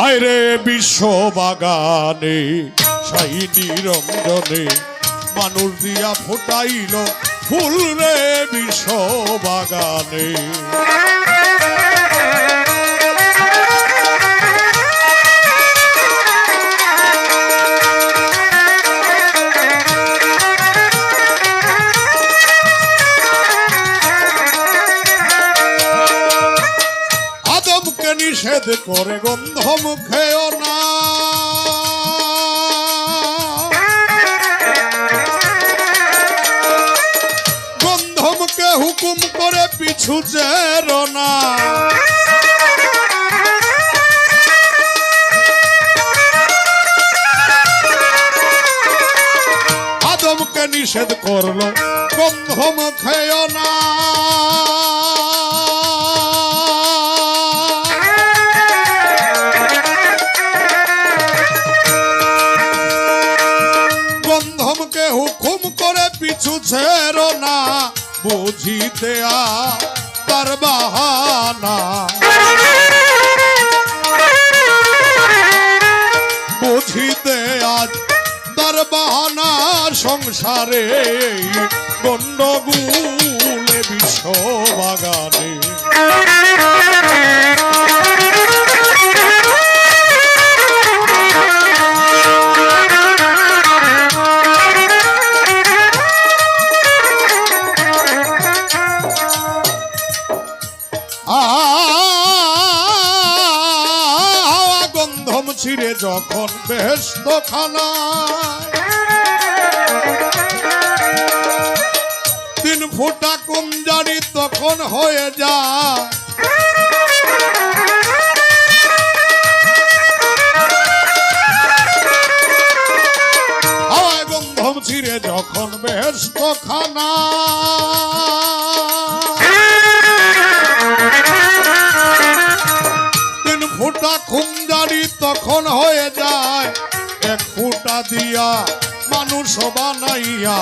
আরে বিশ্ব বাগানে সাইনি রঞ্জনে মানুষ দিয়া ফোটাইল ফুল রে বিশ্ব বাগানে নিষেধ করে গন্ধ মুখেও না গন্ধমকে হুকুম করে পিছু চেরো না। আদমকে নিষেধ করল গন্ধম খেয় না ছেড়ো না বুঝিতে আ তার বাহানা। বুঝিতে আজ তার সংসারে গন্ডগুলে বিশ্ব বাগানে ছিঁড়ে যখন বেহস্ত খানায় তিন ফুটা কুঞ্জারি তখন হয়ে যায়। ছিঁড়ে যখন বেহস্ত খানা তিন ফুটা খুমজারি তখন হয়ে যায়। এক ফুটা দিয়া মানুষ বানাইয়া।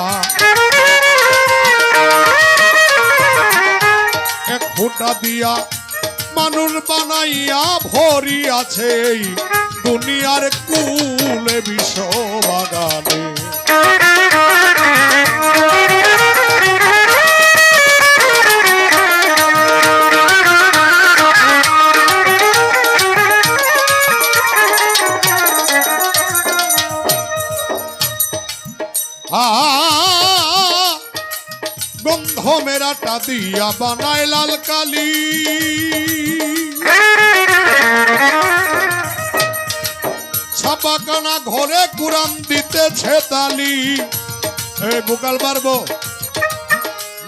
এক ফুটা দিয়া মানুষ বানাইয়া ভরি আছে দুনিয়ার কুলে বিষ বাগানে গন্ধ মেরাটা দিয়া বানায় লাল কালি। ছাপাকানা ঘরে কুরাম দিতেছে তালি। এ বুকাল পারব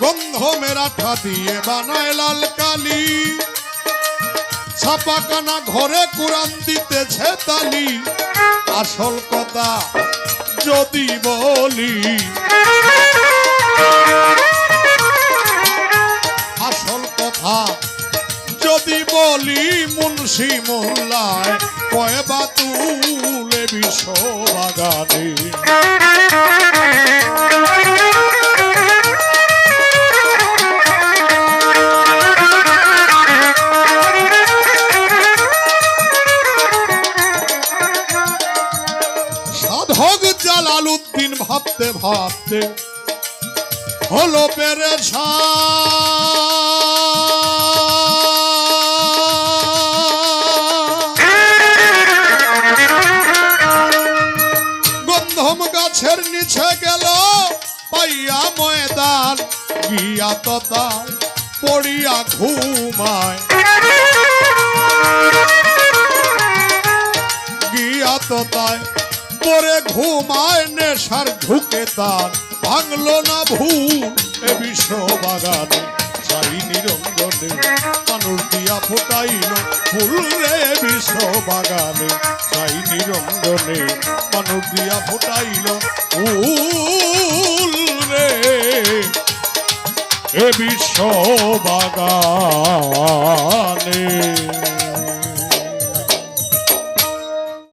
গন্ধ মেরাটা দিয়ে বানায় লাল কালি। ছাপাকানা ঘরে কুরাম দিতেছে তালি। আসল কথা যদি বলি আসল কথা যদি বলি মুন্সি মোল্লায় কয়বা তুলে বিশ্ব বাগানে ভাবতে ভাবতে হলো পেরেছা গন্ধম গাছের নিচে গেল, পাইয়া ময়দান, গিয়া ততায় পড়িয়া ঘুমায়। গিয়া ততায় পরে ঘুমায় নেশার ঢুকে তার। ভাঙলো না ভুল এ বিশ্ব বাগানে সাই নিরঞ্জনে মানুষ দিয়া ফোটাইল ফুল রে বিশ্ব বাগানে সাই নিরঞ্জনে মানুষ দিয়া ফোটাইল ফুল রে এ বিশ্ব বাগানে